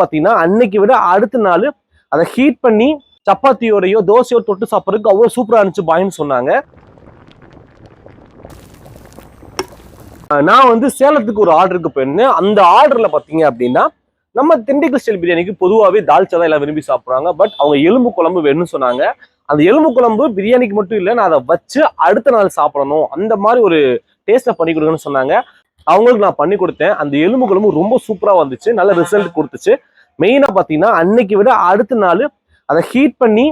பார்த்தீங்கன்னா அன்னைக்கு விட அடுத்த நாள் அதை ஹீட் பண்ணி சப்பாத்தியோடையோ தோசையோ தொட்டு சாப்பிட்றதுக்கு அவ்வளோ சூப்பராக இருந்துச்சு பாயின்னு சொன்னாங்க. நான் வந்து சேலத்துக்கு ஒரு ஆர்டருக்கு போயிருந்தேன். அந்த ஆர்டரில் பார்த்தீங்க அப்படின்னா நம்ம திண்டுக்கல் ஸ்டைல் பிரியாணிக்கு பொதுவாகவே தால்ச்சா தான் எல்லாம் விரும்பி சாப்பிட்றாங்க. பட் அவங்க எலும்பு குழம்பு வேணும்னு சொன்னாங்க. அந்த எலும்பு குழம்பு பிரியாணிக்கு மட்டும் இல்லை நான் அதை வச்சு அடுத்த நாள் சாப்பிடணும். அந்த மாதிரி ஒரு டேஸ்ட்டை பண்ணி கொடுங்கன்னு சொன்னாங்க. அவங்களுக்கு நான் பண்ணி கொடுத்தேன். அந்த எலும்பு குழம்பு ரொம்ப சூப்பராக வந்துச்சு. நல்ல ரிசல்ட் கொடுத்துச்சு. மெயினாக பார்த்தீங்கன்னா அன்னைக்கு விட அடுத்த நாள் அதை ஹீட் பண்ணி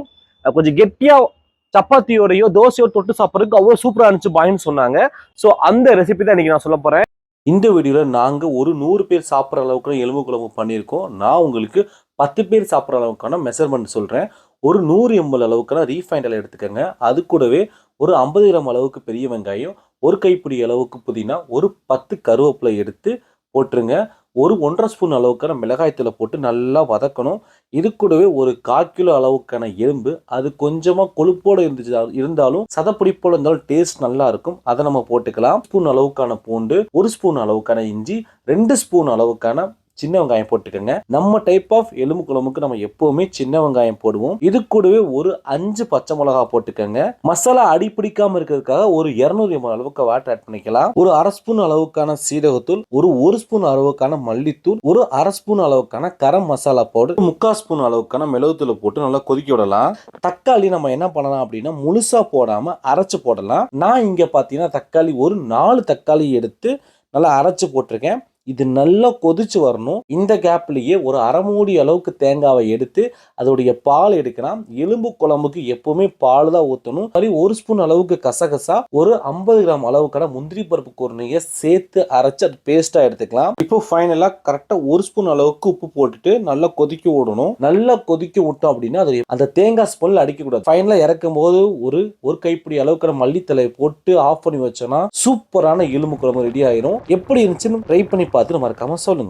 கொஞ்சம் கெட்டியாக சப்பாத்தியோடையோ தோசையோ தொட்டு சாப்பிட்றதுக்கு அவ்வளோ சூப்பராக இருந்துச்சு பாயின்னு சொன்னாங்க. ஸோ அந்த ரெசிபி தான் இன்னைக்கு நான் சொல்ல போகிறேன் இந்த வீடியோவில் நாங்கள் ஒரு நூறு பேர் சாப்பிட்ற அளவுக்கு எலும்பு குழம்பு பண்ணியிருக்கோம். நான் உங்களுக்கு பத்து பேர் சாப்பிட்ற அளவுக்கான மெஷர்மெண்ட் சொல்கிறேன் ஒரு நூறு எம்எல் அளவுக்கான ரீஃபைண்டில் எடுத்துக்கோங்க. அது கூடவே ஒரு ஐம்பது கிராம் அளவுக்கு பெரிய வெங்காயம் ஒரு கைப்பிடி அளவுக்கு புதினா ஒரு பத்து கருவேப்பிலை எடுத்து போட்டுருங்க. ஒரு ஒன்றரை ஸ்பூன் அளவுக்கான மிளகாய்த்தூளை போட்டு நல்லா வதக்கணும். இது கூடவே ஒரு கால் கிலோ அளவுக்கான எலும்பு அது கொஞ்சமாக கொழுப்போடு இருந்துச்சு இருந்தாலும் சதப்பிடிப்போடு இருந்தாலும் டேஸ்ட் நல்லா இருக்கும். அதை நம்ம போட்டுக்கலாம். ஸ்பூன் அளவுக்கான பூண்டு ஒரு ஸ்பூன் அளவுக்கான இஞ்சி ரெண்டு ஸ்பூன் அளவுக்கான சின்ன வெங்காயம் போட்டுக்கோங்க. நம்ம டைப் ஆஃப் எலும்பு குழம்புக்கு நம்ம எப்பவுமே சின்ன வெங்காயம் போடுவோம். இது கூடவே ஒரு அஞ்சு பச்சை மிளகா போட்டுக்கோங்க. மசாலா அடி பிடிக்காம இருக்கிறதுக்காக ஒரு இருநூறு எம்எல் அளவுக்கு வாட்டர் ஆட் பண்ணிக்கலாம். ஒரு அரை ஸ்பூன் அளவுக்கான சீரகத்தூள் ஒரு ஒரு ஸ்பூன் அளவுக்கான மல்லித்தூள் ஒரு அரை ஸ்பூன் அளவுக்கான கரம் மசாலா பவுடர் முக்கால் ஸ்பூன் அளவுக்கான மிளகுத்தூளை போட்டு நல்லா கொதிக்க விடலாம். தக்காளி நம்ம என்ன பண்ணலாம் அப்படின்னா முழுசா போடாம அரைச்சு போடலாம். நான் இங்க பாத்தீங்கன்னா தக்காளி ஒரு நாலு தக்காளி எடுத்து நல்லா அரைச்சு போட்டிருக்கேன். இது நல்லா கொதிச்சு வரணும். இந்த கேப்லேயே ஒரு அரை மூடி அளவுக்கு தேங்காவை எடுத்து அதோடைய பால் எடுக்கலாம். எலும்பு குழம்புக்கு எப்பவுமே பால் தான் ஊற்றணும் மாதிரி ஒரு ஸ்பூன் அளவுக்கு கசகசா ஒரு ஐம்பது கிராம் அளவுக்கான முந்திரி பருப்பு குருணையை சேர்த்து அரைச்சு அது பேஸ்ட்டாக எடுத்துக்கலாம். இப்போ ஃபைனலாக கரெக்டாக ஒரு ஸ்பூன் அளவுக்கு உப்பு போட்டுட்டு நல்லா கொதிக்க விடணும். நல்லா கொதிக்க விட்டோம் அப்படின்னா அது அந்த தேங்காய் ஸ்பூனில் அடிக்கக்கூடாது. ஃபைனலாக இறக்கும் போது ஒரு ஒரு கைப்பிடி அளவுக்கு மல்லித்தலையை போட்டு ஆஃப் பண்ணி வச்சோன்னா சூப்பரான எலும்பு குழம்பு ரெடி ஆயிரும். எப்படி இருந்துச்சுன்னு ட்ரை பண்ணி பார்த்துட்டு மறக்காமல் சொல்லுங்கள்